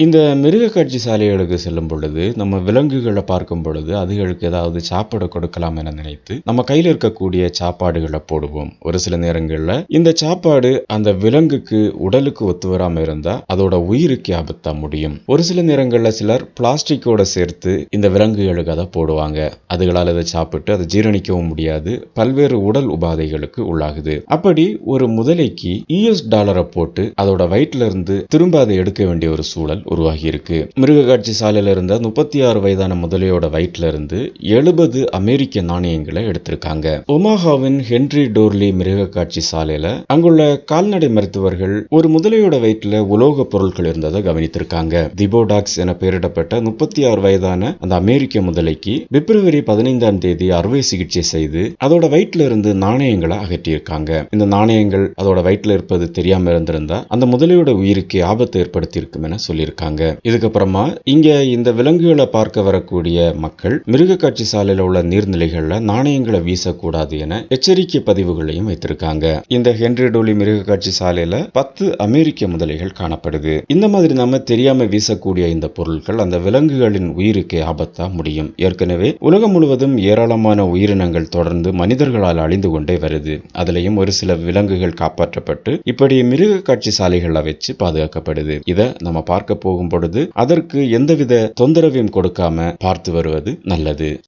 இந்த மிருக காட்சி சாலைகளுக்கு செல்லும் பொழுது நம்ம விலங்குகளை பார்க்கும் பொழுது அதுகளுக்கு ஏதாவது சாப்பாடு கொடுக்கலாம் என நினைத்து நம்ம கையில் இருக்கக்கூடிய சாப்பாடுகளை போடுவோம். ஒரு சில நேரங்களில் இந்த சாப்பாடு அந்த விலங்குக்கு உடலுக்கு ஒத்து வராமல் இருந்தா அதோட உயிருக்கு ஆபத்தா முடியும். ஒரு சில நேரங்களில் சிலர் பிளாஸ்டிக்கோட சேர்த்து இந்த விலங்குகளுக்கு அதை போடுவாங்க. அதுகளால் அதை சாப்பிட்டு அதை ஜீரணிக்கவும் முடியாது. பல்வேறு உடல் உபாதைகளுக்கு உள்ளாகுது. அப்படி ஒரு முதலைக்கு யூஎஸ் டாலரை போட்டு அதோட வயிற்றுல இருந்து திரும்ப அதை எடுக்க வேண்டிய ஒரு சூழல் உருவாகியிருக்கு. மிருக காட்சி சாலையில இருந்த முப்பத்தி ஆறு வயதான முதலையோட வயிற்றுல இருந்து எழுபது அமெரிக்க நாணயங்களை எடுத்திருக்காங்க. ஒமாஹாவின் ஹென்ரி டோர்லி மிருக காட்சி சாலையில அங்குள்ள கால்நடை மருத்துவர்கள் ஒரு முதலையோட வயிற்றுல உலோக பொருட்கள் இருந்ததை கவனித்திருக்காங்க. திபோடாக்ஸ் என பெயரிடப்பட்ட முப்பத்தி ஆறு வயதான அந்த அமெரிக்க முதலைக்கு பிப்ரவரி பதினைந்தாம் தேதி அறுவை சிகிச்சை செய்து அதோட வயிற்றுல இருந்து நாணயங்களை அகற்றியிருக்காங்க. இந்த நாணயங்கள் அதோட வயிற்றுல இருப்பது தெரியாம இருந்திருந்தா அந்த முதலையோட உயிருக்கு ஆபத்தை ஏற்படுத்தியிருக்கும் என சொல்லியிருக்காங்க. இதுக்கப்புறமா இங்க இந்த விலங்குகளை பார்க்க வரக்கூடிய மக்கள் மிருக காட்சி சாலையில உள்ள நீர்நிலைகள்ல நாணயங்களை வீசக்கூடாது என எச்சரிக்கை பதிவுகளையும் வைத்திருக்காங்க. இந்த ஹென்ரி டோலி மிருக காட்சி சாலையில பத்து அமெரிக்க முதலைகள் காணப்படுது. இந்த மாதிரி நாம தெரியாம வீசக்கூடிய இந்த பொருட்கள் அந்த விலங்குகளின் உயிருக்கு ஆபத்தா முடியும். ஏற்கனவே உலகம் முழுவதும் ஏராளமான உயிரினங்கள் தொடர்ந்து மனிதர்களால் அழிந்து கொண்டே வருது. அதுலயும் ஒரு சில விலங்குகள் காப்பாற்றப்பட்டு இப்படி மிருக காட்சி சாலைகளை வச்சு பாதுகாக்கப்படுது. இதை நம்ம பார்க்க போகும் பொழுது அதற்கு எந்தவித தொந்தரவையும் கொடுக்காம பார்த்து வருவது நல்லது.